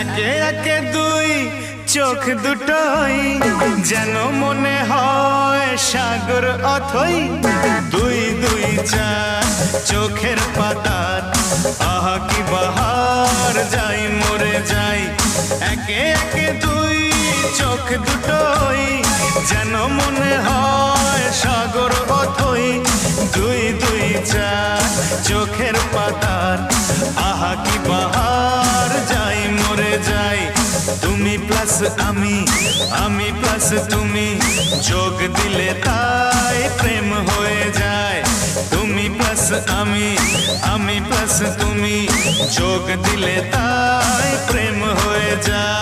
একে একে দুই, চোখ দুটোই যেন মনে হয় সাগর অথই। দুই দুই চার, চোখের পাতার, আহা, কি বাহার, যাই মরে যাই। একে একে দুই, চোখ দুটোই যেন মনে হয় সাগর অথই। দুই দুই চার, চোখের পাতার, আহা, কি বাহার। যাই তুমি প্লাস আমি আমি প্লাস তুমি যোগ দিলে তাই প্রেম হয়ে যায় তুমি প্লাস আমি আমি প্লাস তুমি যোগ দিলে তাই প্রেম হয়ে যায়